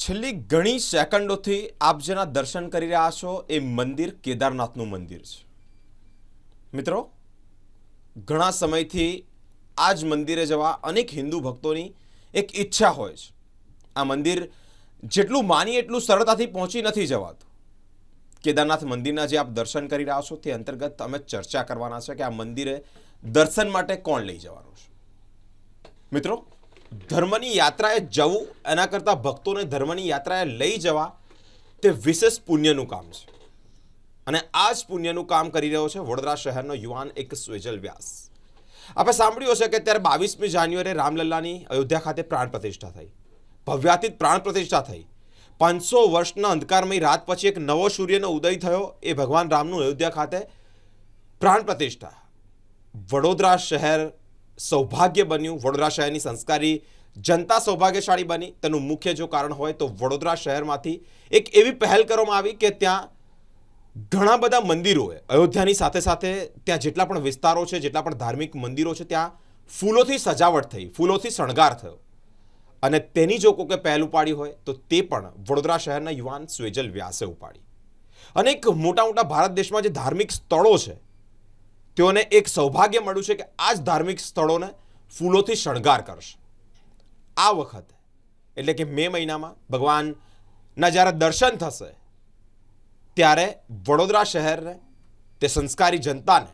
છેલ્લી ઘણી સેકન્ડોથી આપ જેના દર્શન કરી રહ્યા છો, એ મંદિર કેદારનાથનું મંદિર છે. મિત્રો, ઘણા સમયથી આ જ મંદિરે જવા અનેક હિન્દુ ભક્તોની એક ઈચ્છા હોય છે. આ મંદિર જેટલું માની એટલું સરળતાથી પહોંચી નથી જવાતું. કેદારનાથ મંદિરના જે આપ દર્શન કરી રહ્યા છો, તે અંતર્ગત અમે ચર્ચા કરવાના છે કે આ મંદિરે દર્શન માટે કોણ લઈ જવાનું છે. મિત્રો ધર્મની યાત્રાએ જવું, એના કરતાં ભક્તોને ધર્મની યાત્રાએ લઈ જવા, તે વિશેષ પુણ્યનું કામ છે. અને આ જ પુણ્યનું કામ કરી રહ્યો છે વડોદરા શહેરનો યુવાન એક સ્વેજલ વ્યાસ. આપણે સાંભળ્યું હશે કે ત્યારે બાવીસમી જાન્યુઆરી રામલલ્લાની અયોધ્યા ખાતે પ્રાણ પ્રતિષ્ઠા થઈ. ભવ્યાતીત પ્રાણ પ્રતિષ્ઠા થઈ. પાંચસો વર્ષના અંધકારમય રાત પછી એક નવો સૂર્યનો ઉદય થયો, એ ભગવાન રામનું અયોધ્યા ખાતે પ્રાણ પ્રતિષ્ઠા. વડોદરા શહેર સૌભાગ્ય બન્યું વડોદરા શહેરની સંસ્કારી જનતા સૌભાગ્યશાળી બની. તેનું મુખ્ય જો કારણ હોય તો વડોદરા શહેરમાંથી એક એવી પહેલ કરવામાં આવી કે ત્યાં ઘણા બધા મંદિરોએ, અયોધ્યાની સાથે સાથે ત્યાં જેટલા પણ વિસ્તારો છે, જેટલા પણ ધાર્મિક મંદિરો છે, ત્યાં ફૂલોથી સજાવટ થઈ, ફૂલોથી શણગાર થયો. અને તેની જો કોકે પહેલ ઉપાડી હોય તો તે પણ વડોદરા શહેરના યુવાન સ્વેજલ વ્યાસે ઉપાડી. અને એક મોટા મોટા ભારત દેશમાં જે ધાર્મિક સ્થળો છે તેઓને એક સૌભાગ્ય મળ્યું છે કે આ જ ધાર્મિક સ્થળોને ફૂલોથી શણગાર કરશે. આ વખતે, એટલે કે મે મહિનામાં, ભગવાનના જ્યારે દર્શન થશે, ત્યારે વડોદરા શહેરને, તે સંસ્કારી જનતાને,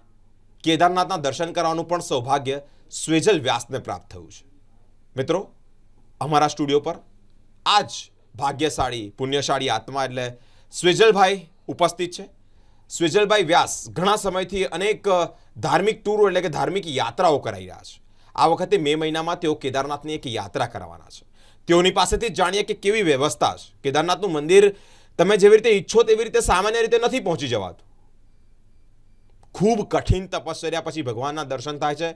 કેદારનાથના દર્શન કરવાનું પણ સૌભાગ્ય સ્વેજલ વ્યાસને પ્રાપ્ત થયું છે. મિત્રો, અમારા સ્ટુડિયો પર આ જ ભાગ્યશાળી, પુણ્યશાળી આત્મા એટલે સ્વેજલભાઈ ઉપસ્થિત છે. સ્વેજલભાઈ વ્યાસ ઘણા સમયથી અનેક ધાર્મિક ટૂરો એટલે કે ધાર્મિક યાત્રાઓ કરાવી રહ્યા છે. આ વખતે મે મહિનામાં તેઓ કેદારનાથની એક યાત્રા કરવાના છે. તેઓની પાસેથી જાણીએ કે કેવી વ્યવસ્થા છે. કેદારનાથનું મંદિર તમે જેવી રીતે ઈચ્છો તેવી રીતે સામાન્ય રીતે નથી પહોંચી જવાતું. ખૂબ કઠિન તપશ્ચર્યા પછી ભગવાનના દર્શન થાય છે.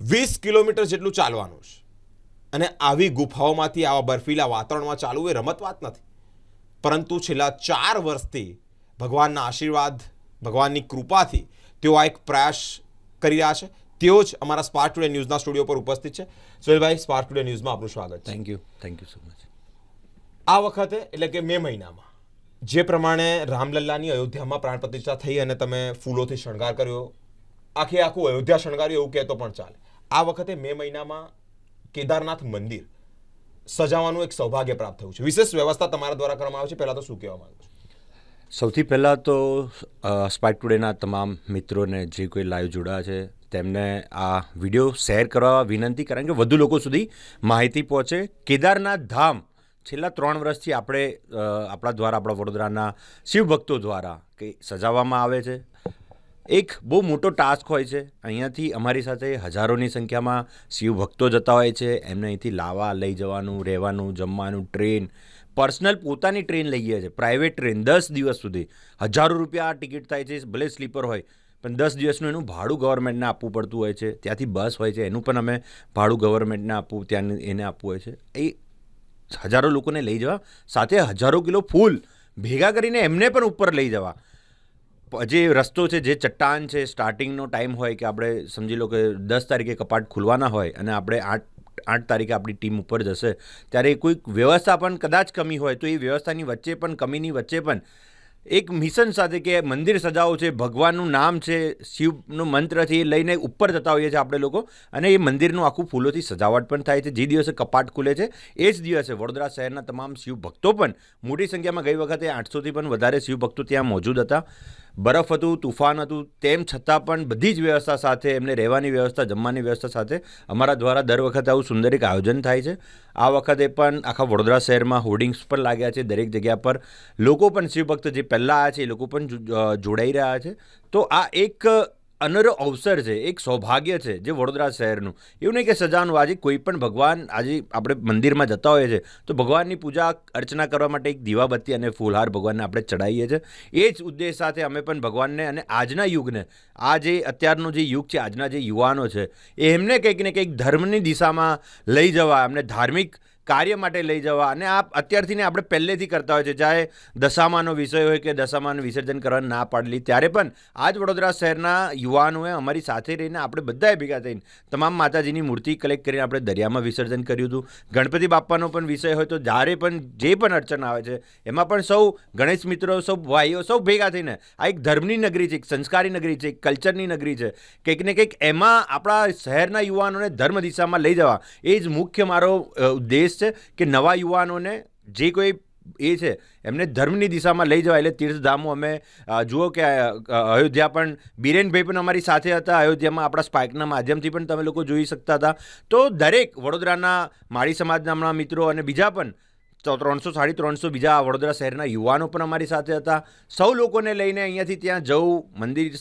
વીસ કિલોમીટર જેટલું ચાલવાનું છે. અને આવી ગુફાઓમાંથી આવા બર્ફીલા વાતાવરણમાં ચાલવું એ રમત વાત નથી. પરંતુ છેલ્લા ચાર વર્ષથી ભગવાનના આશીર્વાદ ભગવાનની કૃપાથી તેઓ આ એક પ્રયાસ કરી રહ્યા છે. તેઓ જ અમારા સ્પાર્ક ટુડે ન્યૂઝના સ્ટુડિયો પર ઉપસ્થિત છે. સુહેલભાઈ સ્પાર્ક ટુડે ન્યૂઝમાં આપનું સ્વાગત thank you thank you so much આ વખતે એટલે કે મે મહિનામાં જે પ્રમાણે રામલલ્લાની અયોધ્યામાં પ્રાણ પ્રતિષ્ઠા થઈ અને તમે ફૂલોથી શણગાર કર્યો આખે આખું અયોધ્યા શણગાર્યું એવું કહેતો પણ ચાલે. આ વખતે મે મહિનામાં કેદારનાથ મંદિર સજાવવાનું એક સૌભાગ્ય પ્રાપ્ત થયું છે. વિશેષ વ્યવસ્થા તમારા દ્વારા કરવામાં આવે છે. પહેલાં તો શું કહેવા માંગુ છું? સૌથી પહેલાં તો સ્પાઇક ટુડેના તમામ મિત્રોને જે કોઈ લાઈવ જોડાયા છે, તેમને આ વીડિયો શેર કરવા વિનંતી, કારણ કે વધુ લોકો સુધી માહિતી પહોંચે. કેદારનાથ ધામ, છેલ્લા ત્રણ વર્ષથી આપણે આપણા દ્વારા, આપણા વડોદરાના શિવભક્તો દ્વારા કે સજાવવામાં આવે છે. એક બહુ મોટો ટાસ્ક હોય છે. અહીંયાથી અમારી સાથે હજારોની સંખ્યામાં શિવભક્તો જતા હોય છે. એમને અહીંથી લાવા લઈ જવાનું, રહેવાનું, જમવાનું ટ્રેન પર્સનલ પોતાની ટ્રેન લઈએ છે. પ્રાઇવેટ ટ્રેન દસ દિવસ સુધી. હજારો રૂપિયા આ ટિકિટ થાય છે, ભલે સ્લીપર હોય, પણ દસ દિવસનું એનું ભાડું ગવર્મેન્ટને આપવું પડતું હોય છે. ત્યાંથી બસ હોય છે, એનું પણ અમે ભાડું ગવર્મેન્ટને આપવું, ત્યાં એને આપવું હોય છે. એ હજારો લોકોને લઈ જવા, સાથે હજારો કિલો ફૂલ ભેગા કરીને એમને પણ ઉપર લઈ જવા. જે રસ્તો છે, જે ચટ્ટાન છે સ્ટાર્ટિંગનો ટાઈમ હોય કે આપણે સમજી લો કે દસ તારીખે કપાટ ખુલવાના હોય અને આપણે આઠ આઠ તારીખે આપણી ટીમ ઉપર જશે. ત્યારે કોઈક વ્યવસ્થા પણ કદાચ કમી હોય તો એ વ્યવસ્થાની વચ્ચે પણ, કમીની વચ્ચે પણ એક મિશન સાથે કે મંદિર સજાવો છે, ભગવાનનું નામ છે, શિવનું મંત્ર છે એ લઈને ઉપર જતા હોઈએ છીએ આપણે લોકો. અને એ મંદિરનું આખું ફૂલોથી સજાવટ પણ થાય છે. જે દિવસે કપાટ ખુલે છે, એ જ દિવસે વડોદરા શહેરના તમામ શિવ ભક્તો પણ મોટી સંખ્યામાં ગઈ વખતે આઠસોથી પણ વધારે શિવ ભક્તો ત્યાં મોજૂદ હતા. બરફ હતું, તુફાન હતું, તેમ છતાં પણ બધી જ વ્યવસ્થા સાથે, એમને રહેવાની વ્યવસ્થા, જમવાની વ્યવસ્થા સાથે અમારા દ્વારા દર વખતે આવું સુંદર એક આયોજન થાય છે. આ વખતે પણ આખા વડોદરા શહેરમાં હોર્ડિંગ્સ પણ લાગ્યા છે દરેક જગ્યા પર. લોકો પણ શિવભક્ત જે પહેલાં આવ્યા છે એ લોકો પણ જોડાઈ રહ્યા છે. તો આ એક અનરો અવસર છે, એક સૌભાગ્ય છે જે વડોદરા શહેરનું. એવું નહીં કે સજાનું, આજે કોઈ પણ ભગવાન આજે આપણે મંદિરમાં જતા હોઈએ છીએ, તો ભગવાનની પૂજા, અર્ચના કરવા માટે એક દીવાબત્તી અને ફૂલહાર ભગવાનને આપણે ચડાવીએ છીએ. એ જ ઉદ્દેશ સાથે અમે પણ ભગવાનને અને આજના યુગને, આ જે અત્યારનો જે યુગ છે, આજના જે યુવાનો છે એ એમને કંઈક ને કંઈક ધર્મની દિશામાં લઈ જવા, એમને ધાર્મિક કાર્ય માટે લઈ જવા. અને આ અત્યારથી ને આપણે પહેલેથી કરતા હોય છે. ચાહે દશામાનો વિષય હોય કે દશામાનું વિસર્જન કરવાની ના પાડેલી ત્યારે પણ આજ વડોદરા શહેરના યુવાનોએ અમારી સાથે રહીને આપણે બધાએ ભેગા થઈને તમામ માતાજીની મૂર્તિ કલેક્ટ કરીને આપણે દરિયામાં વિસર્જન કર્યું હતું. ગણપતિ બાપાનો પણ વિષય હોય તો જ્યારે પણ જે પણ અડચણ આવે છે એમાં પણ સૌ ગણેશ મિત્રો સૌ ભાઈઓ સૌ ભેગા થઈને આ એક ધર્મની નગરી છે એક સંસ્કારી નગરી છે એક કલ્ચરની નગરી છે. કંઈક ને કંઈક એમાં આપણા શહેરના યુવાનોને ધર્મ દિશામાં લઈ જવા. એ જ મુખ્ય મારો અ, છે કે નવા યુવાનોને જે કોઈ એ છે, એમને ધર્મની દિશામાં લઈ જવા, એટલે તીર્થધામો અમે જુઓ કે અયોધ્યા પણ, બીરેનભાઈ પણ અમારી સાથે હતા, અયોધ્યામાં આપણા સ્પાઇકના માધ્યમથી પણ તમે લોકો જોઈ શકતા હતા. તો દરેક વડોદરાના માળી સમાજના હમણાં મિત્રો અને બીજા પણ ત્રણસો, સાડી ત્રણસો બીજા વડોદરા શહેરના યુવાનો પણ અમારી સાથે હતા. સૌ લોકોને લઈને અહીંયાથી ત્યાં જવું, મંદિર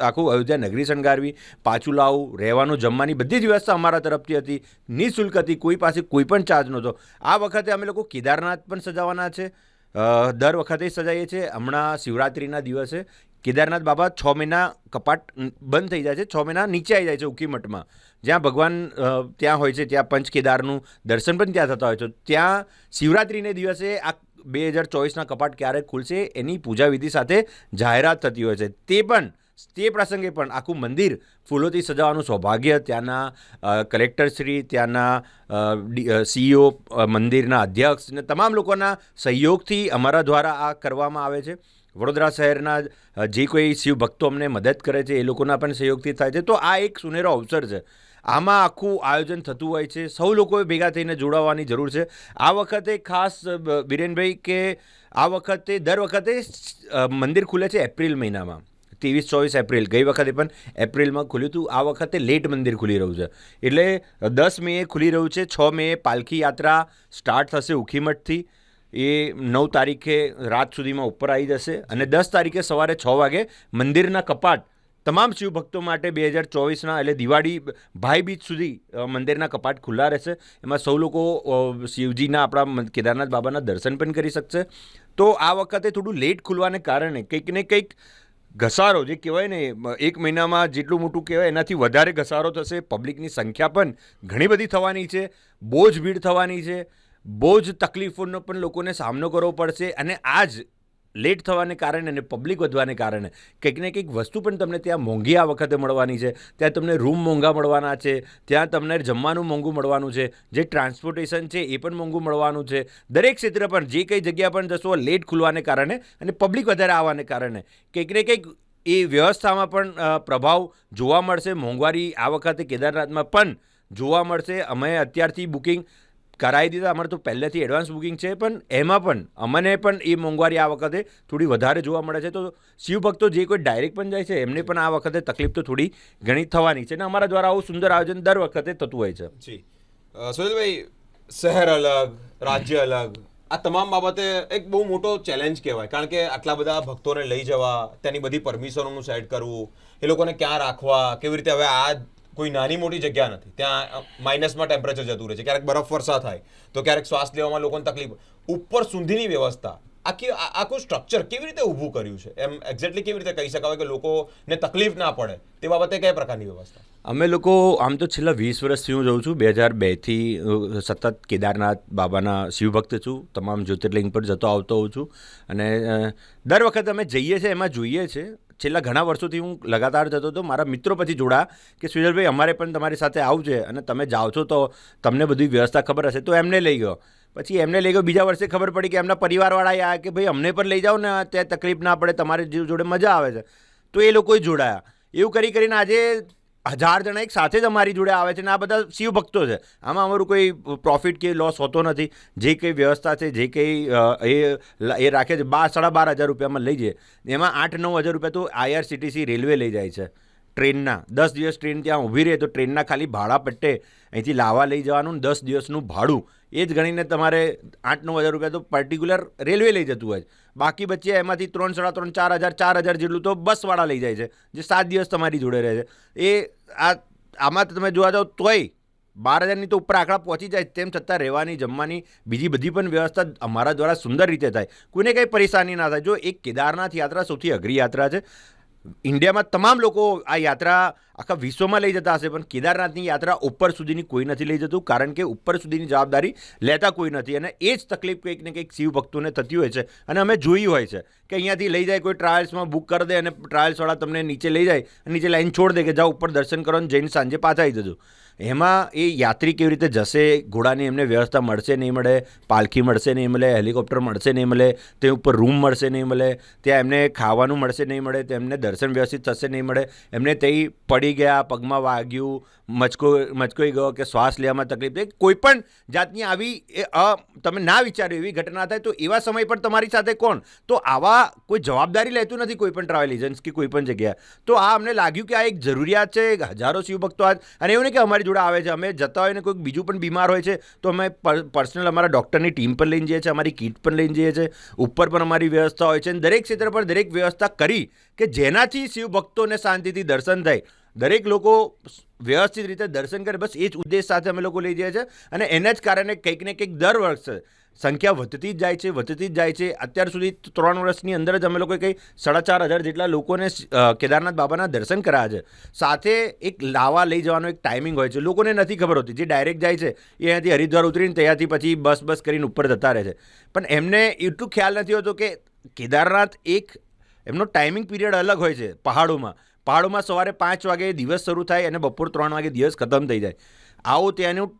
આખું અયોધ્યા નગરી શણગારવી, પાછું લાવવું, રહેવાનું, જમવાની બધી જ વ્યવસ્થા અમારા તરફથી હતી. નિઃશુલ્ક હતી, કોઈ પાસે કોઈ પણ ચાર્જ નહોતો. આ વખતે અમે લોકો કેદારનાથ પણ સજાવવાના છે. દર વખતે સજાઈએ છીએ. હમણાં શિવરાત્રિના દિવસે કેદારનાથ બાબા છ મહિના કપાટ બંધ થઈ જાય છે, છ મહિના નીચે આવી જાય છે ઉકીમઠમાં જ્યાં ભગવાન ત્યાં હોય છે, ત્યાં પંચ કેદારનું દર્શન પણ ત્યાં થતા હોય છે. ત્યાં શિવરાત્રિને દિવસે આ બે હજાર ચોવીસના કપાટ ક્યારે ખુલશે એની પૂજા વિધિ સાથે જાહેરાત થતી હોય છે. તે પણ, તે પ્રસંગે પણ આખું મંદિર ફૂલોથી સજાવવાનું સૌભાગ્ય ત્યાંના કલેક્ટરશ્રી ત્યાંના સીઈઓ મંદિરના અધ્યક્ષ ને તમામ લોકોના સહયોગથી અમારા દ્વારા આ કરવામાં આવે છે. વડોદરા શહેરના જે કોઈ શિવ ભક્તો અમને મદદ કરે છે, એ લોકોના પણ સહયોગથી થાય છે. તો આ એક સુનેરો અવસર છે. આમાં આખું આયોજન થતું હોય છે. સૌ લોકોએ ભેગા થઈને જોડાવાની જરૂર છે. આ વખતે ખાસ બિરેનભાઈ, કે આ વખતે, દર વખતે મંદિર ખુલે છે એપ્રિલ મહિનામાં. ત્રેવીસ, ચોવીસ એપ્રિલ. ગઈ વખતે પણ એપ્રિલમાં ખુલ્યું હતું. આ વખતે લેટ મંદિર ખુલી રહ્યું છે. એટલે દસ મે ખુલી રહ્યું છે. છ મે પાલખી યાત્રા સ્ટાર્ટ થશે ઉખીમઠથી. એ નવ તારીખે રાત સુધીમાં ઉપર આવી જશે અને દસ તારીખે સવારે છ વાગે મંદિરના કપાટ તમામ શિવભક્તો માટે બે હજાર ચોવીસના એટલે દિવાળી ભાઈ બીજ સુધી મંદિરના કપાટ ખુલ્લા રહેશે. એમાં સૌ લોકો શિવજીના આપણા કેદારનાથ બાબાના દર્શન પણ કરી શકશે. તો આ વખતે થોડું લેટ ખુલવાને કારણે કંઈક ને કંઈક ઘસારો જે કહેવાય ને એક મહિનામાં જેટલું મોટું કહેવાય એનાથી વધારે ઘસારો થશે. પબ્લિકની સંખ્યા પણ ઘણી બધી થવાની છે. બોજ ભીડ થવાની છે. બહુ જ તકલીફોનો પણ લોકોને સામનો કરવો પડશે અને આ જ લેટ થવાને કારણે અને પબ્લિક વધવાને કારણે કંઈક ને કંઈક વસ્તુ પણ તમને ત્યાં મોંઘી આ વખતે મળવાની છે. ત્યાં તમને રૂમ મોંઘા મળવાના છે. ત્યાં તમને જમવાનું મોંઘું મળવાનું છે. જે ટ્રાન્સપોર્ટેશન છે એ પણ મોંઘું મળવાનું છે. દરેક ક્ષેત્ર પર જે કંઈ જગ્યા પણ જશો લેટ ખુલવાને કારણે અને પબ્લિક વધારે આવવાને કારણે કંઈક ને કંઈક એ વ્યવસ્થામાં પણ પ્રભાવ જોવા મળશે. મોંઘવારી આ વખતે કેદારનાથમાં પણ જોવા મળશે. અમે અત્યારથી બુકિંગ કરાવી દીધા. અમારે તો પહેલેથી એડવાન્સ બુકિંગ છે, પણ એમાં પણ અમને પણ એ મોંઘવારી આ વખતે થોડી વધારે જોવા મળે છે. તો શિવ ભક્તો જે કોઈ ડાયરેક્ટ પણ જાય છે, એમને પણ આ વખતે તકલીફ તો થોડી ઘણી થવાની છે અને અમારા દ્વારા આવું સુંદર આયોજન દર વખતે થતું હોય છે. જી. સુનિલભાઈ, શહેર અલગ, રાજ્ય અલગ, આ તમામ બાબતે એક બહુ મોટો ચેલેન્જ કહેવાય. કારણ કે આટલા બધા ભક્તોને લઈ જવા, તેની બધી પરમિશનોનું સેટ કરવું, એ લોકોને ક્યાં રાખવા, કેવી રીતે હવે આ કોઈ નાની મોટી જગ્યા નથી. ત્યાં માઇનસમાં ટેમ્પરેચર જતું રહે છે. ક્યારેક બરફ વર્ષા થાય, તો ક્યારેક શ્વાસ લેવામાં લોકોને તકલીફ ઉપર સુધીની વ્યવસ્થા આખી આખું સ્ટ્રક્ચર કેવી રીતે ઊભું કર્યું છે? એમ એક્ઝેક્ટલી કેવી રીતે કહી શકાય કે લોકોને તકલીફ ના પડે, તે બાબતે કયા પ્રકારની વ્યવસ્થા? અમે લોકો, આમ તો છેલ્લા વીસ વર્ષથી હું જોઉં છું, બે હજાર બેથી સતત કેદારનાથ બાબાના શિવભક્ત છું, તમામ જ્યોતિર્લિંગ પર જતો આવતો હોઉં છું. અને દર વખત અમે જઈએ છીએ, એમાં જોઈએ છે છેલ્લા ઘણા વર્ષોથી હું લગાતાર જતો હતો. મારા મિત્રો પછી જોડા કે, સુજલભાઈ, અમારે પણ તમારી સાથે આવું અને તમે જાઓ છો તો તમને બધી વ્યવસ્થા ખબર હશે. તો એમને લઈ ગયો. પછી એમને લઈ ગયો. બીજા વર્ષે ખબર પડી કે એમના પરિવારવાળા આવ્યા કે, ભાઈ, અમને પણ લઈ જાઓ ને ત્યાં તકલીફ ના પડે, તમારી જોડે મજા આવે છે. તો એ લોકોએ જોડાયા. એવું કરી કરીને આજે હજાર જણા એક સાથે જ અમારી જોડે આવે છે ને આ બધા શિવ ભક્તો છે. આમાં અમારું કોઈ પ્રોફિટ કે લોસ હોતો નથી. જે કંઈ વ્યવસ્થા છે, જે કંઈ એ એ રાખે છે બાર સાડા બાર હજાર રૂપિયામાં લઈ જાય એમાં આઠ નવ હજાર રૂપિયા તો આઈઆરસીટીસી રેલવે લઈ જાય છે. ટ્રેનના. દસ દિવસ ટ્રેન ત્યાં ઊભી રહે તો ટ્રેનના ખાલી ભાડા પટ્ટે અહીંથી લાવવા લઈ જવાનું દસ દિવસનું ભાડું. એ જ ગણીને તમારે આઠ નવ હજાર રૂપિયા તો પર્ટિક્યુલર રેલવે લઈ જતું હોય બાકી બચ્ચે એમાંથી ત્રણ સાડા ત્રણ, ચાર હજાર ચાર હજાર જેટલું તો બસવાળા લઈ જાય છે, જે સાત દિવસ તમારી જોડે રહે છે. એ આ, આમાં તમે જોવા જાઓ તોય બાર હજારની તો ઉપર આંકડા પહોંચી જાય તેમ છતાં રહેવાની, જમવાની, બીજી બધી પણ વ્યવસ્થા અમારા દ્વારા સુંદર રીતે થાય. કોઈને કંઈ પરેશાની ના થાય. જો એક કેદારનાથ યાત્રા સૌથી અઘરી યાત્રા છે ઇન્ડિયામાં તમામ લોકો આ યાત્રા આખા વિશ્વમાં લઈ જતા હશે, પણ કેદારનાથની યાત્રા ઉપર સુધીની કોઈ નથી લઈ જતું, કારણ કે ઉપર સુધીની જવાબદારી લેતા કોઈ નથી. અને એ જ તકલીફ કંઈક ને કંઈક શિવ ભક્તોને થતી હોય છે. અને અમે જોયું હોય છે કે અહીંયાથી લઈ જાય, કોઈ ટ્રાયલ્સમાં બુક કરી દે અને ટ્રાયલ્સવાળા તમને નીચે લઈ જાય, નીચે લાઈન છોડ દે કે જાઓ, ઉપર દર્શન કરો અને જઈને સાંજે પાછા આવી જજો. એમાં એ યાત્રી કેવી રીતે જશે, ઘોડાની એમને વ્યવસ્થા મળશે નહીં મળે, પાલખી મળશે નહીં મળે, હેલિકોપ્ટર મળશે નહીં મળે, તે ઉપર રૂમ મળશે નહીં મળે, ત્યાં એમને ખાવાનું મળશે નહીં મળે તેમને દર્શન વ્યવસ્થિત થશે નહીં મળે. એમને તે પડી ગયા, પગમાં વાગ્યું, મચકો, મચકોઈ ગયો કે શ્વાસ લેવામાં તકલીફ થઈ. કોઈ પણ જાતની આવી, એ તમે ના વિચાર્યું એવી ઘટના થાય તો એવા સમય પર તમારી સાથે કોણ? તો આવા કોઈ જવાબદારી લેતું નથી કોઈ પણ ટ્રાવેલ એજન્ટ્સ કે કોઈ પણ જગ્યાએ. તો આ અમને લાગ્યું કે આ એક જરૂરિયાત છે, હજારો શિવભક્તો આજ, અને એવું નહીં કે અમારી જોડે આવે છે. અમે જતા હોય ને કોઈક બીજું પણ બીમાર હોય છે, તો અમે પર્સનલ અમારા ડૉક્ટરની ટીમ પણ લઈને જઈએ છીએ, અમારી કીટ પણ લઈને જઈએ છીએ. ઉપર પણ અમારી વ્યવસ્થા હોય છે અને દરેક ક્ષેત્ર પર દરેક વ્યવસ્થા કરી કે જેનાથી શિવભક્તોને શાંતિથી દર્શન થાય. દરેક લોકો વ્યવસ્થિત રીતે દર્શન કરે. બસ એ જ ઉદ્દેશ સાથે અમે લોકો લઈ જઈએ છીએ અને એના જ કારણે કંઈક ને કંઈક દર વર્ષે સંખ્યા વધતી જ જાય છે, વધતી જ જાય છે. અત્યાર સુધી ત્રણ વર્ષની અંદર જ અમે લોકોએ કંઈ સાડા ચાર હજાર જેટલા લોકોને કેદારનાથ બાબાના દર્શન કરાયા છે. સાથે એક લાવા લઈ જવાનો એક ટાઈમિંગ હોય છે. લોકોને નથી ખબર હોતી. જે ડાયરેક્ટ જાય છે, એ અહીંયાથી હરિદ્વાર ઉતરીને ત્યાંથી પછી બસ બસ કરીને ઉપર જતા રહે છે. પણ એમને એટલું ખ્યાલ નથી હોતો કે કેદારનાથ એક, એમનો ટાઈમિંગ પીરિયડ અલગ હોય છે, પહાડોમાં. પહાડોમાં સવારે પાંચ વાગે દિવસ શરૂ થાય અને બપોર ત્રણ વાગે દિવસ ખતમ થઈ જાય. આવો ત્યાંનું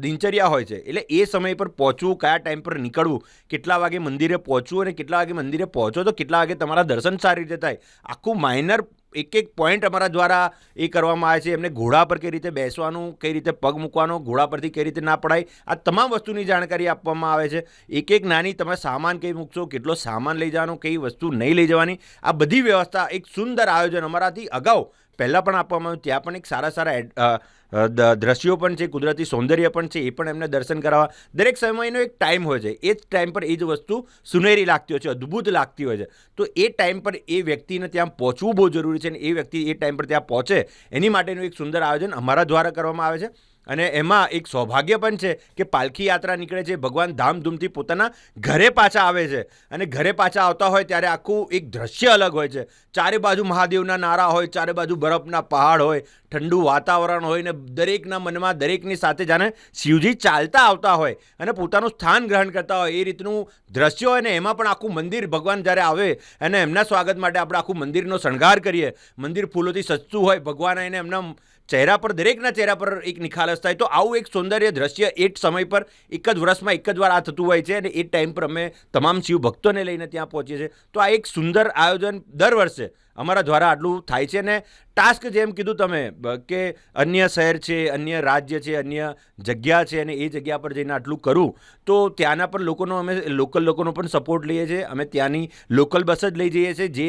દિનચર્યા હોય છે. એટલે એ સમય પર પહોંચવું, કયા ટાઈમ પર નીકળવું, કેટલા વાગે મંદિરે પહોંચવું અને કેટલા વાગે મંદિરે પહોંચો, તો કેટલા વાગે તમારા દર્શન સારી રીતે થાય. આખું માઇનર એક એક પોઈન્ટ અમારા દ્વારા એ કરવામાં આવે છે. એમને ઘોડા પર કઈ રીતે બેસવાનું, કઈ રીતે પગ મૂકવાનો, ઘોડા પરથી કઈ રીતે ના પડાય, આ તમામ વસ્તુની જાણકારી આપવામાં આવે છે. એક એક નાની તમે સામાન કઈ મૂકશો, કેટલો સામાન લઈ જવાનો, કઈ વસ્તુ નહીં લઈ જવાની, આ બધી વ્યવસ્થા એક સુંદર આયોજન અમારાથી અગાઉ પહેલાં પણ આપવામાં આવ્યું, ત્યાં પણ એક સારા સારા દ્રશ્યો પણ છે, કુદરતી સૌંદર્ય પણ છે, એ પણ એમને દર્શન કરાવવા. દરેક સમયનો એક ટાઈમ હોય છે. એ જ ટાઈમ પર એ જ વસ્તુ સુનેરી લાગતી હોય છે, અદ્ભુત લાગતી હોય છે. તો એ ટાઈમ પર એ વ્યક્તિને ત્યાં પહોંચવું બહુ જરૂરી છે અને એ વ્યક્તિ એ ટાઈમ પર ત્યાં પહોંચે, એની માટેનું એક સુંદર આયોજન અમારા દ્વારા કરવામાં આવે છે. અને એમાં એક સૌભાગ્ય પણ છે કે પાલખી યાત્રા નીકળે છે. ભગવાન ધામધૂમથી પોતાના ઘરે પાછા આવે છે. અને ઘરે પાછા આવતા હોય ત્યારે આખું એક દ્રશ્ય અલગ હોય છે. ચારે બાજુ મહાદેવના નારા હોય, ચારે બાજુ બરફના પહાડ હોય, ઠંડુ વાતાવરણ હોય ને દરેકના મનમાં દરેકની સાથે જાણે શિવજી ચાલતા આવતા હોય અને પોતાનું સ્થાન ગ્રહણ કરતા હોય. એ રીતનું દ્રશ્ય હોય ને એમાં પણ આખું મંદિર ભગવાન જ્યારે આવે અને એમના સ્વાગત માટે આપણે આખું મંદિરનો શણગાર કરીએ. મંદિર ફૂલોથી સજતું હોય, ભગવાન એને એમના ચહેરા પર, દરેકના ચહેરા પર એક નિખાલસ થાય. તો આવું એક સૌંદર્ય દ્રશ્ય એ જ સમય પર, એક જ વર્ષમાં એક જ વાર આ થતું હોય છે અને એ ટાઈમ પર અમે તમામ શિવ ભક્તોને લઈને ત્યાં પહોંચીએ છીએ. તો આ એક સુંદર આયોજન દર વર્ષે અમારા દ્વારા આટલું થાય છે ને ટાસ્ક જેમ કીધું તમે કે અન્ય શહેર છે, અન્ય રાજ્ય છે, અન્ય જગ્યા છે અને એ જગ્યા પર જઈને આટલું કરું, તો ત્યાંના પણ લોકોનો અમે લોકલ લોકોનો પણ સપોર્ટ લઈએ છીએ. અમે ત્યાંની લોકલ બસ જ લઈ જઈએ છીએ, જે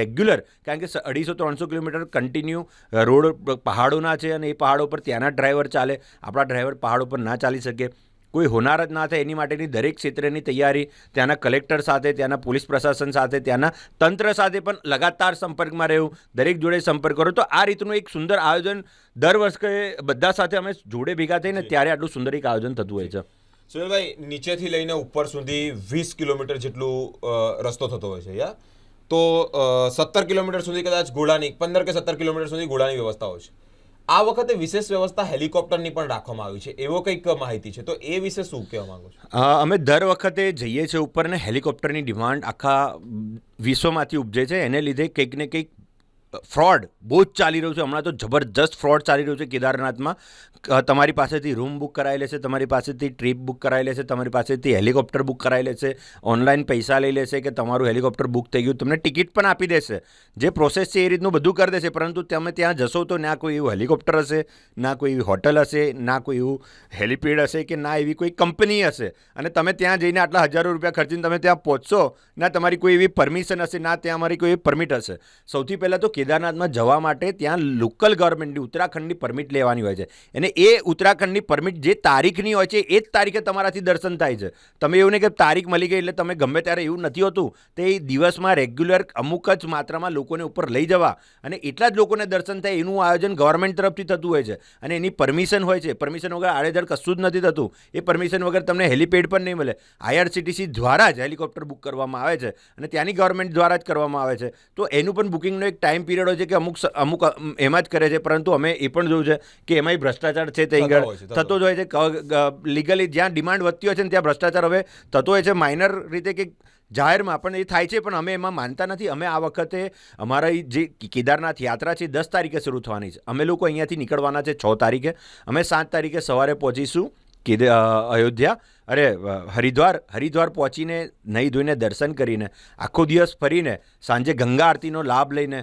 રેગ્યુલર કારણ કે અઢીસો ત્રણસો કિલોમીટર કન્ટિન્યુ રોડ પહાડોના છે અને એ પહાડો પર ત્યાંના ડ્રાઈવર ચાલે. આપણા ડ્રાઈવર પહાડો પર ના ચાલી શકે. કોઈ હોનાર જ ના થાય એની માટેની દરેક ક્ષેત્રની તૈયારી ત્યાંના કલેક્ટર સાથે ત્યાંના પોલીસ પ્રશાસન સાથે ત્યાંના તંત્ર સાથે પણ લગાતાર સંપર્કમાં રહેવું દરેક જોડે સંપર્ક કરો. તો આ રીતનું એક સુંદર આયોજન દર વર્ષે બધા સાથે અમે જોડે ભેગા થઈને ત્યારે આટલું સુંદર એક આયોજન થતું હોય છે. સુનિલભાઈ નીચેથી લઈને ઉપર સુધી વીસ કિલોમીટર જેટલું રસ્તો થતો હોય છે યા? તો સત્તર કિલોમીટર સુધી કદાચ ઘોડાની પંદર કે સત્તર કિલોમીટર સુધી ઘોડાની વ્યવસ્થા હોય છે. આ વખતે વિશેષ વ્યવસ્થા હેલિકોપ્ટરની પણ રાખવામાં આવી છે. એવો કંઈક માહિતી છે. તો એ વિશે શું કહેવા માંગો છો? અમે દર વખતે જઈએ છીએ ઉપર ને હેલિકોપ્ટરની ડિમાન્ડ આખા વિશ્વમાંથી ઉપજે છે. એને લીધે કંઈક ને કંઈક ફ્રોડ બહુ જ ચાલી રહ્યું છે. હમણાં તો જબરજસ્ત ફ્રોડ ચાલી રહ્યું છે કેદારનાથમાં. તમારી પાસેથી રૂમ બુક કરાવી લેશે, તમારી પાસેથી ટ્રીપ બુક કરાવી લેશે, તમારી પાસેથી હેલિકોપ્ટર બુક કરાવી લેશે, ઓનલાઈન પૈસા લઈ લેશે કે તમારું હેલિકોપ્ટર બુક થઈ ગયું, તમને ટિકિટ પણ આપી દેશે. જે પ્રોસેસ છે એ રીતનું બધું કરી દેશે, પરંતુ તમે ત્યાં જશો તો ના કોઈ એવું હેલિકોપ્ટર હશે, ના કોઈ એવી હોટલ હશે, ના કોઈ એવું હેલિપેડ હશે કે ના એવી કોઈ કંપની હશે. અને તમે ત્યાં જઈને આટલા હજારો રૂપિયા ખર્ચીને તમે ત્યાં પહોંચશો, ના તમારી કોઈ એવી પરમિશન હશે, ના ત્યાં અમારી કોઈ એવી પરમિટ હશે. સૌથી પહેલાં તો કેદારનાથમાં જવા માટે ત્યાં લોકલ ગવર્મેન્ટની ઉત્તરાખંડની પરમિટ લેવાની હોય છે. અને એ ઉત્તરાખંડની પરમિટ જે તારીખની હોય છે, એ જ તારીખે તમારાથી દર્શન થાય છે. તમે એવું નહીં કે તારીખ મળી ગઈ એટલે તમે ગમે ત્યારે એવું નથી હોતું. તે દિવસમાં રેગ્યુલર અમુક જ માત્રામાં લોકોને ઉપર લઈ જવા. અને એટલા જ લોકોને દર્શન થાય એનું આયોજન ગવર્મેન્ટ તરફથી થતું હોય છે. અને એની પરમિશન હોય છે. પરમિશન વગર આડેધડ કશું જ નથી થતું. એ પરમિશન વગર તમને હેલિપેડ પણ નહીં મળે. આઈઆરસીટીસી દ્વારા જ હેલિકોપ્ટર બુક કરવામાં આવે છે. અને ત્યાંની ગવર્મેન્ટ દ્વારા જ કરવામાં આવે છે. તો એનું પણ બુકિંગનો એક ટાઈમ પીરિયડ હોય છે કે અમુક અમુક એમાં જ કરે છે પરંતુ અમે એ પણ જોયું છે કે એમાંય ભ્રષ્ટાચાર છે તે થતો આગળ થતો જ હોય છે. લીગલી જ્યાં ડિમાન્ડ વધતી હોય છે ને ત્યાં ભ્રષ્ટાચાર હવે થતો હોય છે. માઇનર રીતે કે જાહેરમાં પણ એ થાય છે પણ અમે એમાં માનતા નથી. અમે આ વખતે અમારા જે કેદારનાથ યાત્રા છે દસ તારીખે શરૂ થવાની છે. અમે લોકો અહીંયાથી નીકળવાના છે છ તારીખે. અમે સાત તારીખે સવારે પહોંચીશું કે અયોધ્યા. અરે હરિદ્વાર. હરિદ્વાર પહોંચીને નહીં ધોઈને દર્શન કરીને આખો દિવસ ફરીને સાંજે ગંગા આરતીનો લાભ લઈને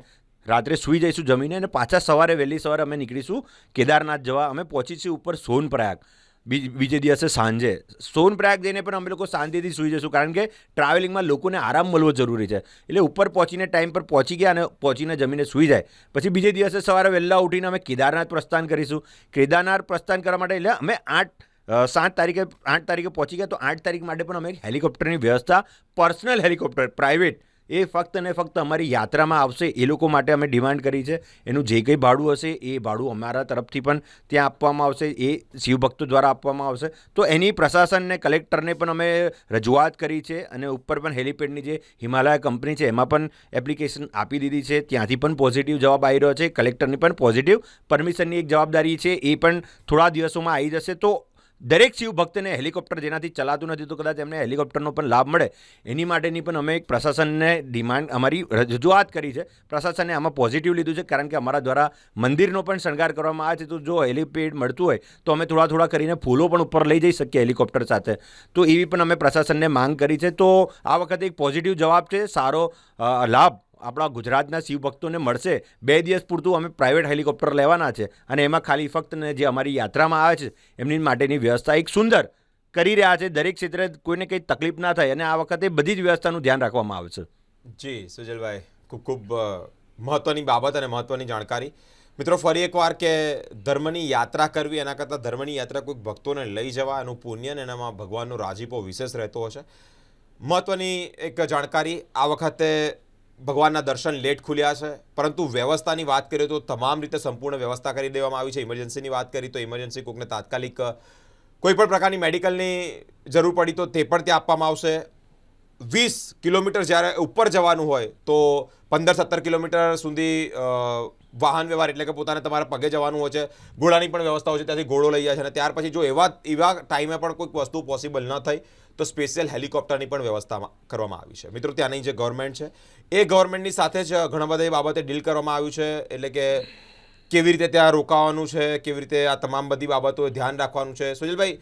રાત્રે સૂઈ જઈશું જમીને અને પાછા સવારે વહેલી સવારે અમે નીકળીશું કેદારનાથ જવા. અમે પહોંચીશું ઉપર સોનપ્રયાગ. બીજે દિવસે સાંજે. સોનપ્રયાગ જઈને પણ અમે લોકો શાંતિથી સૂઈ જઈશું કારણ કે ટ્રાવેલિંગમાં લોકોને આરામ મળવો જરૂરી છે. એટલે ઉપર પહોંચીને ટાઈમ પર પહોંચી ગયા અને પહોંચીને જમીને સૂઈ જાય. પછી બીજે દિવસે સવારે વહેલા ઉઠીને અમે કેદારનાથ પ્રસ્થાન કરીશું. કેદારનાથ પ્રસ્થાન કરવા માટે એટલે અમે આઠ સાત તારીખે, આઠ તારીખે પહોંચી ગયા તો આઠ તારીખ માટે પણ અમે હેલિકોપ્ટરની વ્યવસ્થા, પર્સનલ હેલિકોપ્ટર, પ્રાઇવેટ એ ફક્ત ને ફક્ત અમારી યાત્રામાં આવશે, એ લોકો માટે અમે ડિમાન્ડ કરી છે. એનું જે કંઈ ભાડું હશે, એ ભાડું અમારા તરફથી પણ ત્યાં આપવામાં આવશે, એ શિવભક્તો દ્વારા આપવામાં આવશે. તો એની પ્રશાસનને કલેક્ટરને પણ અમે રજૂઆત કરી છે અને ઉપર પણ હેલિપેડની જે હિમાલય કંપની છે, એમાં પણ એપ્લિકેશન આપી દીધી છે. ત્યાંથી પણ પોઝિટિવ જવાબ આવી રહ્યો છે. કલેક્ટરની પણ પોઝિટિવ પરમિશનની એક જવાબદારી છે, એ પણ થોડા દિવસોમાં આવી જશે. તો દરેક શિવ ભક્તને હેલિકોપ્ટર જેનાથી ચલાતું નથી, તો કદાચ એમને હેલિકોપ્ટરનો પણ લાભ મળે. એની માટેની પણ અમે એક પ્રશાસનને ડિમાન્ડ, અમારી રજૂઆત કરી છે. પ્રશાસને આમાં પોઝિટિવ લીધું છે, કારણ કે અમારા દ્વારા મંદિરનો પણ શણગાર કરવામાં આવે છે. તો જો હેલિપેડ મળતું હોય, તો અમે થોડા થોડા કરીને ફૂલો પણ ઉપર લઈ જઈ શકીએ હેલિકોપ્ટર સાથે. તો એવી પણ અમે પ્રશાસનને માંગ કરી છે. તો આ વખતે એક પોઝિટિવ જવાબ છે, સારો લાભ. આપણા ગુજરાતના શિવ ભક્તોને મળશે. બે દિવસ પૂરતું અમે પ્રાઇવેટ હેલિકોપ્ટર લેવાના છે અને એમાં ખાલી ફક્ત ને જે અમારી યાત્રામાં આવે છે, એમની માટેની વ્યવસ્થા એક સુંદર કરી રહ્યા છે. દરેક ક્ષેત્રે કોઈને કંઈ તકલીફ ના થાય અને આ વખતે બધી જ વ્યવસ્થાનું ધ્યાન રાખવામાં આવશે જી, સુજલભાઈ, ખૂબ ખૂબ મહત્ત્વની બાબત અને મહત્ત્વની જાણકારી. મિત્રો, ફરી એકવાર કે ધર્મની યાત્રા કરવી, એના કરતાં ધર્મની યાત્રા કોઈક ભક્તોને લઈ જવા એનું પુણ્ય અને એનામાં ભગવાનનો રાજીપો વિશેષ રહેતો હશે. મહત્ત્વની એક જાણકારી, આ વખતે ભગવાનના દર્શન લેટ ખુલ્યા છે, પરંતુ વ્યવસ્થાની વાત કરીએ તો તમામ રીતે સંપૂર્ણ વ્યવસ્થા કરી દેવામાં આવી છે. ઇમરજન્સીની વાત કરી તો ઇમરજન્સી કોકને તાત્કાલિક કોઈપણ કોઈ પણ પ્રકારની મેડિકલની જરૂર પડી તો તે પણ ત્યાં આપવામાં આવશે. વીસ કિલોમીટર જ્યારે ઉપર જવાનું હોય તો પંદર સત્તર કિલોમીટર સુધી વાહન વ્યવહાર એટલે કે પોતાને તમારા પગે જવાનું હોય છે. ઘોડાની પણ વ્યવસ્થા હોય છે, ત્યાંથી ઘોડો લઈ જાય છે અને ત્યાર પછી જો એવા એવા ટાઈમે પણ કોઈક વસ્તુ પોસિબલ ન થઈ તો સ્પેશિયલ હેલિકોપ્ટરની પણ વ્યવસ્થા કરવામાં આવી છે. મિત્રો, ત્યાંની જે ગવર્મેન્ટ છે, એ ગવર્મેન્ટની સાથે જ ઘણા બધા એ બાબતે ડીલ કરવામાં આવ્યું છે, એટલે કે કેવી રીતે ત્યાં રોકાવાનું છે, કેવી રીતે આ તમામ બધી બાબતો ધ્યાન રાખવાનું છે. સુજલભાઈ,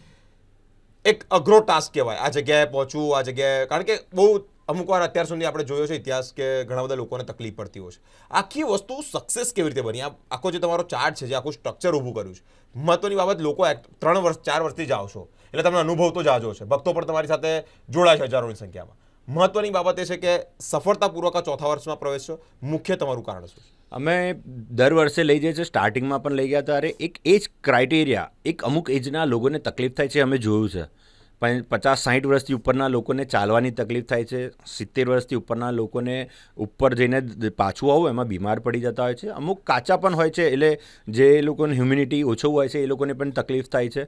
એક અઘરો ટાસ્ક કહેવાય, આ જગ્યાએ પહોંચવું, આ જગ્યાએ, કારણ કે બહુ અમુક વાર અત્યાર સુધી આપણે જોયો છે ઇતિહાસ કે ઘણા બધા લોકોને તકલીફ પડતી હોય છે. આખી વસ્તુ સક્સેસ કેવી રીતે બની? આખો જે તમારો ચાર્ટ છે, જે આખું સ્ટ્રક્ચર ઊભું કર્યું છે, મહત્વની બાબત લોકો ત્રણ વર્ષ, ચાર વર્ષથી જ આવશો. એટલે તમને અનુભવ તો જાજો છે. ભક્તો પણ તમારી સાથે જોડાય છે હજારોની સંખ્યામાં. મહત્વની બાબત એ છે કે સફળતાપૂર્વક આ ચોથા વર્ષમાં પ્રવેશશો મુખ્ય તમારું કારણ શું અમે દર વર્ષે લઈ જઈએ છીએ. સ્ટાર્ટિંગમાં પણ લઈ ગયા ત્યારે એક એજ ક્રાઇટેરિયા એક અમુક એજના લોકોને તકલીફ થાય છે, અમે જોયું છે. પચાસ સાઠ વર્ષથી ઉપરના લોકોને ચાલવાની તકલીફ થાય છે, સિત્તેર વર્ષથી ઉપરના લોકોને ઉપર જઈને પાછું આવું, એમાં બીમાર પડી જતા હોય છે. અમુક કાચા પણ હોય છે, એટલે જે લોકોને હ્યુમિનિટી ઓછું હોય છે, એ લોકોને પણ તકલીફ થાય છે.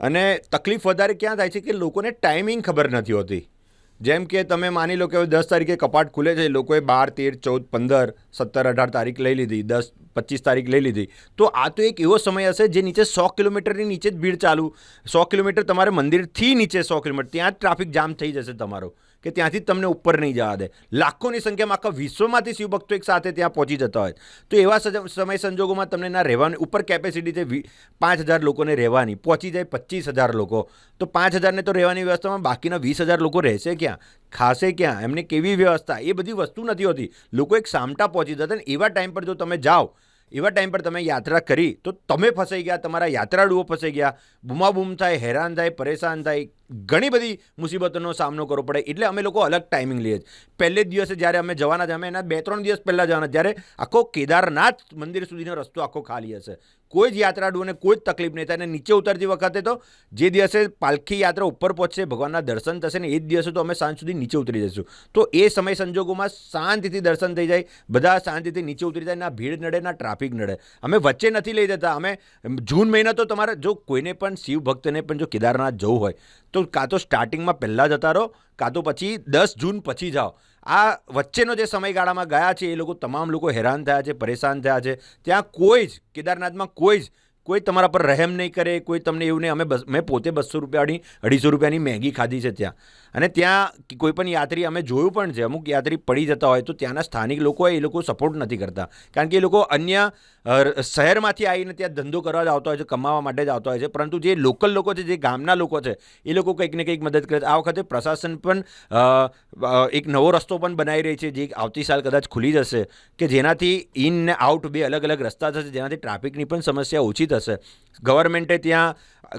અને તકલીફ વધારે ક્યાં થાય છે કે લોકોને ટાઈમિંગ ખબર નથી હોતી. જેમ કે તમે માની લો કે હવે દસ તારીખે કપાટ ખુલે છે, લોકોએ બાર, તેર, ચૌદ, પંદર, સત્તર, અઢાર તારીખ લઈ લીધી, દસ, પચીસ તારીખ લઈ લીધી. તો આ તો એક એવો સમય હશે જે નીચે સો કિલોમીટરની નીચે જ ભીડ ચાલુ, સો કિલોમીટર તમારે મંદિરથી નીચે સો કિલોમીટર, ત્યાં જ ટ્રાફિક જામ થઈ જશે તમારો. કે ત્યાંથી તમને ઉપર નહીં જવા દે. લાખોની સંખ્યામાં આખા વિશ્વમાંથી શિવભક્તો એક સાથે ત્યાં પહોંચી જતા હોય. તો એવા સમય સંજોગોમાં તમને ના રહેવાની, ઉપર કેપેસિટી છે પાંચ હજાર લોકોને રહેવાની, પહોંચી જાય પચીસ હજાર લોકો. તો પાંચ હજારને તો રહેવાની વ્યવસ્થામાં બાકીના વીસ હજાર લોકો રહેશે ક્યાં? ખાશે ક્યાં? એમને કેવી વ્યવસ્થા? એ બધી વસ્તુ નથી હોતી. લોકો એક સામટા પહોંચી જતા ને એવા ટાઈમ પર જો તમે જાઓ, એવા ટાઈમ પર તમે યાત્રા કરી, તો તમે ફસાઈ ગયા, તમારા યાત્રાળુઓ ફસાઈ ગયા. બૂમાબૂમ થાય, હેરાન થાય, પરેશાન થાય ઘણી બધી મુસીબતોનો સામનો કરવો પડે. એટલે અમે લોકો અલગ ટાઈમિંગ લઈએ પહેલે જ દિવસે જ્યારે અમે જવાના છે એના બે ત્રણ દિવસ પહેલાં જવાના જ્યારે આખો કેદારનાથ મંદિર સુધીનો રસ્તો આખો ખાલી હશે. કોઈ જ યાત્રાળુઓને કોઈ જ તકલીફ નહીં થાય અને નીચે ઉતરતી વખતે તો જે દિવસે પાલખી યાત્રા ઉપર પહોંચશે, ભગવાનના દર્શન થશે ને એ જ દિવસે તો અમે સાંજ સુધી નીચે ઉતરી જઈશું. તો એ સમય સંજોગોમાં શાંતિથી દર્શન થઈ જાય, બધા શાંતિથી નીચે ઉતરી જાય, ના ભીડ નડે, ના ટ્રાફિક નડે. અમે વચ્ચે નથી લઈ જતા. અમે જૂન મહિના તો તમારે જો કોઈને પણ શિવ ભક્તને પણ જો કેદારનાથ જવું હોય, તો કાં તો સ્ટાર્ટિંગમાં પહેલાં જતા રહો, કાં તો પછી દસ જૂન પછી જાઓ. આ વચ્ચેનો જે સમયગાળામાં ગયા છે એ લોકો તમામ લોકો હેરાન થયા છે, પરેશાન થયા છે. ત્યાં કોઈ જ, કેદારનાથમાં કોઈ જ, કોઈ તમારા પર રહેમ નહીં કરે, કોઈ તમને એવું નહીં, અમે મેં પોતે બસો રૂપિયાની અઢીસો રૂપિયાની મેગી ખાધી છે ત્યાં. અને ત્યાં કોઈ પણ યાત્રી, અમે જોયું પણ છે, અમુક યાત્રી પડી જતા હોય તો ત્યાંના સ્થાનિક લોકો એ લોકો સપોર્ટ નથી કરતા. કારણ કે એ લોકો અન્ય શહેરમાંથી આવીને ત્યાં ધંધો કરવા જ આવતા હોય છે, કમાવા માટે જ આવતા હોય છે, પરંતુ જે લોકલ લોકો છે, જે ગામના લોકો છે, એ લોકો કંઈક ને કંઈક મદદ કરે છે. આ વખતે પ્રશાસન પણ એક નવો રસ્તો પણ બનાવી રહી છે, જે આવતી સાલ કદાચ ખુલી જશે, કે જેનાથી ઇન ને આઉટ બે અલગ અલગ રસ્તા થશે, જેનાથી ટ્રાફિકની પણ સમસ્યા ઓછી થશે. ગવર્મેન્ટે ત્યાં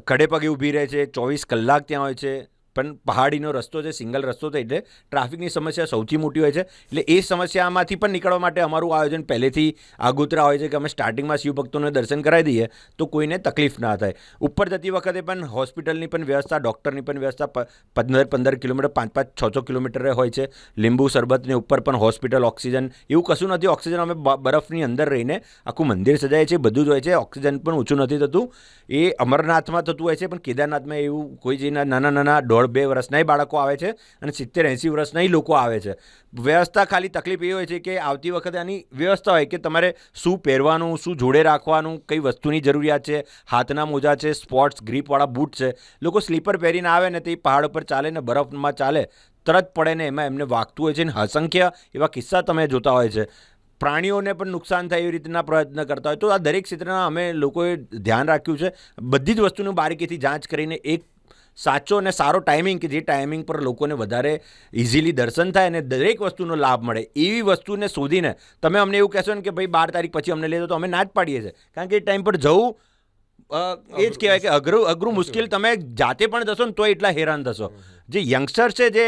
ખડે પગે ઊભી રહે છે, ચોવીસ કલાક ત્યાં હોય છે. પણ પહાડીનો રસ્તો છે, સિંગલ રસ્તો છે, એટલે ટ્રાફિકની સમસ્યા સૌથી મોટી હોય છે. એટલે એ સમસ્યામાંથી પણ નીકળવા માટે અમારું આયોજન પહેલેથી આગોતરા હોય છે કે અમે સ્ટાર્ટિંગમાં શિવભક્તોને દર્શન કરાવી દઈએ તો કોઈને તકલીફ ના થાય. ઉપર જતી વખતે પણ હોસ્પિટલની પણ વ્યવસ્થા, ડૉક્ટરની પણ વ્યવસ્થા પંદર પંદર કિલોમીટર, પાંચ પાંચ, છ છ કિલોમીટરે હોય છે. લીંબુ શરબતની ઉપર પણ હોસ્પિટલ, ઓક્સિજન, એવું કશું નથી. ઓક્સિજન અમે બરફની અંદર રહીને આખું મંદિર સજાય છે, બધું જ હોય છે. ઓક્સિજન પણ ઓછું નથી થતું. એ અમરનાથમાં થતું હોય છે, પણ કેદારનાથમાં એવું કોઈ જેના નાના નાના દોઢ બે વર્ષનાય બાળકો આવે છે અને સિત્તેર એંસી વર્ષનાય લોકો આવે છે. વ્યવસ્થા ખાલી તકલીફ એ હોય છે કે આવતી વખતે આની વ્યવસ્થા હોય કે તમારે શું પહેરવાનું, શું જોડે રાખવાનું, કઈ વસ્તુની જરૂરિયાત છે, હાથના મોજા છે, સ્પોર્ટ્સ ગ્રીપવાળા બૂટ છે. લોકો સ્લીપર પહેરીને આવે ને તે પહાડ ઉપર ચાલે ને બરફમાં ચાલે, તરત પડે ને એમાં એમને વાગતું હોય છે ને અસંખ્ય એવા કિસ્સા તમે જોતા હોય છે. પ્રાણીઓને પણ નુકસાન થાય એવી રીતના પ્રયત્ન કરતા હોય. તો આ દરેક ક્ષેત્રના અમે લોકોએ ધ્યાન રાખ્યું છે. બધી જ વસ્તુનું બારીકીથી જાંચ કરીને એક સાચો અને સારો ટાઈમિંગ કે જે ટાઈમિંગ પર લોકોને વધારે ઇઝીલી દર્શન થાય અને દરેક વસ્તુનો લાભ મળે, એવી વસ્તુને શોધીને તમે અમને એવું કહેશો ને કે ભાઈ બાર તારીખ પછી અમને લેજો તો અમે ના જ પાડીએ છીએ. કારણ કે એ ટાઈમ પર જવું એ જ કહેવાય કે અઘરું અઘરું મુશ્કેલ તમે જાતે પણ જશો ને તો એટલા હેરાન થશો. જે યંગસ્ટર છે, જે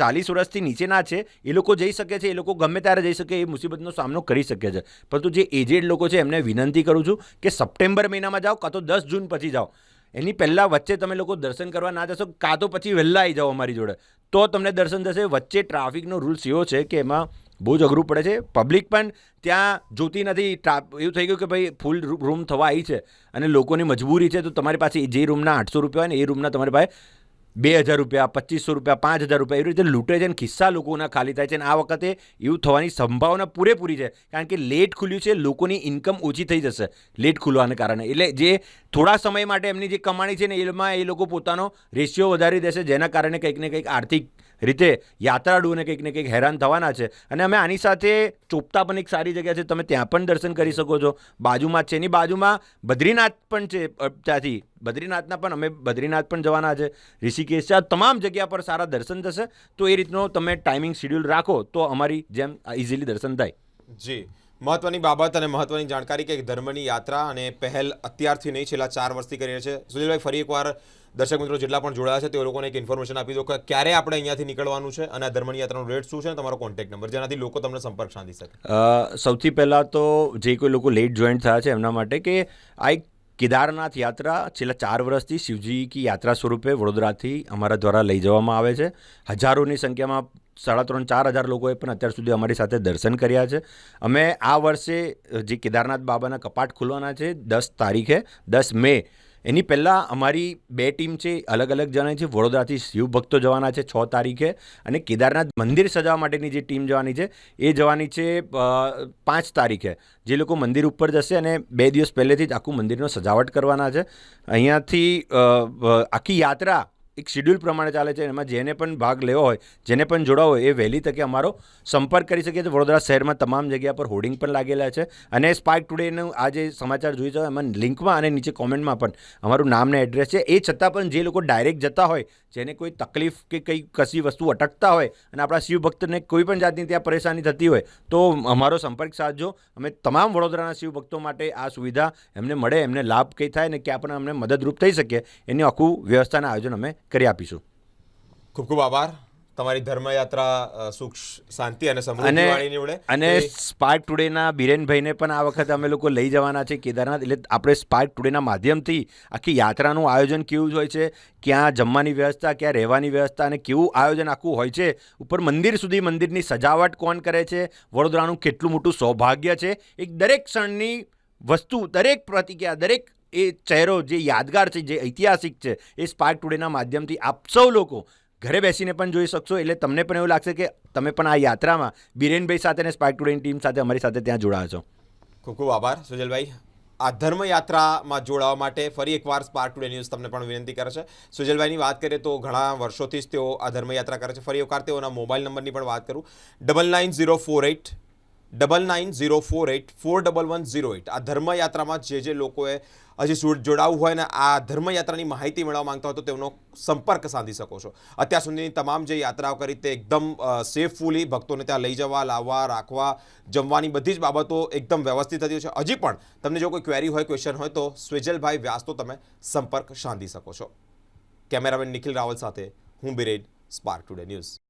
ચાલીસ વર્ષથી નીચેના છે, એ લોકો જઈ શકે છે, એ લોકો ગમે ત્યારે જઈ શકે, એ મુસીબતનો સામનો કરી શકે છે. પરંતુ જે એજેડ લોકો છે, એમને વિનંતી કરું છું કે સપ્ટેમ્બર મહિનામાં જાઓ કાં તો દસ જૂન પછી જાઓ. એની પહેલાં વચ્ચે તમે લોકો દર્શન કરવા ના જશો, કાં તો પછી વહેલા આવી જાઓ અમારી જોડે. તો તમને દર્શન થશે. વચ્ચે ટ્રાફિકનો રૂલ્સ એવો છે કે એમાં બહુ જ અઘરું પડે છે. પબ્લિક પણ ત્યાં જોતી નથી. એવું થઈ ગયું કે ભાઈ ફૂલ રૂમ થવા આવી છે અને લોકોની મજબૂરી છે. તો તમારી પાસે જે રૂમના આઠસો રૂપિયા હોય ને એ રૂમના તમારી પાસે બે હજાર રૂપિયા, પચીસો રૂપિયા, પાંચ હજાર રૂપિયા, એવી રીતે લૂંટે છે અને ખિસ્સા લોકોના ખાલી થાય છે અને આ વખતે એવું થવાની સંભાવના પૂરેપૂરી છે. કારણ કે લેટ ખુલ્યું છે, લોકોની ઇન્કમ ઓછી થઈ જશે લેટ ખુલવાને કારણે. એટલે જે થોડા સમય માટે એમની જે કમાણી છે ને એમાં એ લોકો પોતાનો રેશિયો વધારી દેશે, જેના કારણે કંઈક ને કંઈક આર્થિક રીતે યાત્રાળુઓને કંઈક ને કંઈક હેરાન થવાના છે. અને અમે આની સાથે ચોપતા પણ એક સારી જગ્યા છે, તમે ત્યાં પણ દર્શન કરી શકો છો. બાજુમાં જ છે. એની બાજુમાં બદ્રીનાથ પણ છે ત્યાંથી. બદ્રીનાથના પણ અમે બદ્રીનાથ પણ જવાના છે. ઋષિકેશ છે. તમામ જગ્યા પર સારા દર્શન થશે. તો એ રીતનો તમે ટાઈમિંગ શિડ્યુલ રાખો તો અમારી જેમ ઇઝીલી દર્શન થાય. જી. મહત્વની બાબત અને મહત્વની જાણકારી કે ધર્મની યાત્રા અને પહેલ અત્યારથી નહીં, છેલ્લા ચાર વર્ષથી કરી છે. સુનિલભાઈ, ફરી એકવાર દર્શક મિત્રો જેટલા પણ જોડાયા છે તે લોકોને એક ઇન્ફોર્મેશન આપી દો કે ક્યારે આપણે અહીંયાથી નીકળવાનું છે અને આ ધર્મની યાત્રાનો રેટ શું છે અને તમારો કોન્ટેક્ટ નંબર જેનાથી લોકો તમને સંપર્ક સાધી શકે. સૌથી પહેલાં તો જે કોઈ લોકો લેટ જોઈન્ટ થયા છે એમના માટે કે આ એક કેદારનાથ યાત્રા છેલ્લા ચાર વર્ષથી શિવજી કી યાત્રા સ્વરૂપે વડોદરાથી અમારા દ્વારા લઈ જવામાં આવે છે. હજારોની સંખ્યામાં સાડા ત્રણ, ચાર હજાર લોકોએ પણ અત્યાર સુધી અમારી સાથે દર્શન કર્યા છે. અમે આ વર્ષે જે કેદારનાથ બાબાના કપાટ ખુલવાના છે દસ તારીખે, દસ મે એની પહેલાં અમારી બે ટીમ છે, અલગ અલગ જણાય છે. વડોદરાથી શિવ ભક્તો જવાના છે છ તારીખે અને કેદારનાથ મંદિર સજાવવા માટેની જે ટીમ જવાની છે, એ જવાની છે પાંચ તારીખે. જે લોકો મંદિર ઉપર જશે અને બે દિવસ પહેલેથી જ આખું મંદિરનો સજાવટ કરવાના છે. અહીંયાથી આખી યાત્રા એક શિડ્યુલ પ્રમાણે ચાલે છે, એમાં જેને પણ ભાગ લેવો હોય, જેને પણ જોડાવો હોય, એ વહેલી તકે અમારો સંપર્ક કરી શકીએ છીએ. વડોદરા શહેરમાં તમામ જગ્યા પર હોર્ડિંગ પણ લાગેલા છે. અને સ્પાઇક ટુડેનું આ જે સમાચાર જોઈ છે, એમાં લિંકમાં અને નીચે કોમેન્ટમાં પણ અમારું નામને એડ્રેસ છે. એ છતાં પણ જે લોકો ડાયરેક્ટ જતા હોય જેને કોઈ તકલીફ કે કંઈ કશી વસ્તુ અટકતા હોય અને આપણા શિવ ભક્તને કોઈ પણ જાતની ત્યાં પરેશાની થતી હોય, તો અમારો સંપર્ક સાધજો. અમે તમામ વડોદરાના શિવ ભક્તો માટે આ સુવિધા એમને મળે, એમને લાભ કંઈ થાય ને કે આપણે અમને મદદરૂપ થઈ શકીએ એની આખું વ્યવસ્થાના આયોજન અમે કરી આપીશું. ખૂબ ખૂબ આભાર. તમારી ધર્મયાત્રા સુખ શાંતિ અને સમૃદ્ધિ નીવડે. અને સ્પાર્ક ટુડેના બિરેનભાઈને પણ આ વખતે અમે લોકો લઈ જવાના છે કેદારનાથ. એટલે આપણે સ્પાર્ક ટુડેના માધ્યમથી આખી યાત્રાનું આયોજન કેવું હોય છે ક્યાં જમવાની વ્યવસ્થા ક્યાં રહેવાની વ્યવસ્થા અને કેવું આયોજન આખું હોય છે ઉપર મંદિર સુધી મંદિરની સજાવટ કોણ કરે છે વડોદરાનું કેટલું મોટું સૌભાગ્ય છે એક દરેક ક્ષણની વસ્તુ દરેક પ્રતિક્રિયા દરેક એ ચહેરો જે યાદગાર છે જે ઐતિહાસિક છે એ સ્પાર્ક ટુડેના માધ્યમથી આપ સૌ લોકો ઘરે બેસીને પણ જોઈ શકશો, એટલે તમને પણ એવું લાગશે કે તમે પણ આ યાત્રામાં બિરેનભાઈ સાથે અને સ્પાર્ક ટુડેની ટીમ સાથે અમારી સાથે ત્યાં જોડાયા છો. ખૂબ ખૂબ આભાર, સુજલભાઈ. આ ધર્મયાત્રામાં જોડાવા માટે ફરી એકવાર સ્પાર્ક ટુડે ન્યૂઝ તમને પણ વિનંતી કરે છે. સુજલભાઈની વાત કરીએ તો ઘણા વર્ષોથી જ તેઓ આ ધર્મ યાત્રા કરે છે. ફરી એકવાર તેઓના મોબાઈલ નંબરની પણ વાત કરું. Double nine zero four eight double nine zero four eight four double one zero eight આ ધર્મયાત્રામાં જે જે લોકોએ હજી જોડાવું હોય ને આ ધર્મયાત્રાની માહિતી મેળવવા માંગતા હોય તો તેમનો સંપર્ક સાધી શકો છો. અત્યાર સુધીની તમામ જે યાત્રાઓ કરી તે એકદમ સેફફુલી ભક્તોને ત્યાં લઈ જવા, લાવવા, રાખવા, જમવાની બધી જ બાબતો એકદમ વ્યવસ્થિત હતી છે. હજી પણ તમને જો કોઈ ક્વેરી હોય ક્વેશ્ચન હોય તો સ્વેજલભાઈ વ્યાસ તો તમે સંપર્ક સાધી શકો છો. કેમેરામેન નિખિલ રાવલ સાથે હું બિરેડ સ્પાર્ક ટુડે ન્યૂઝ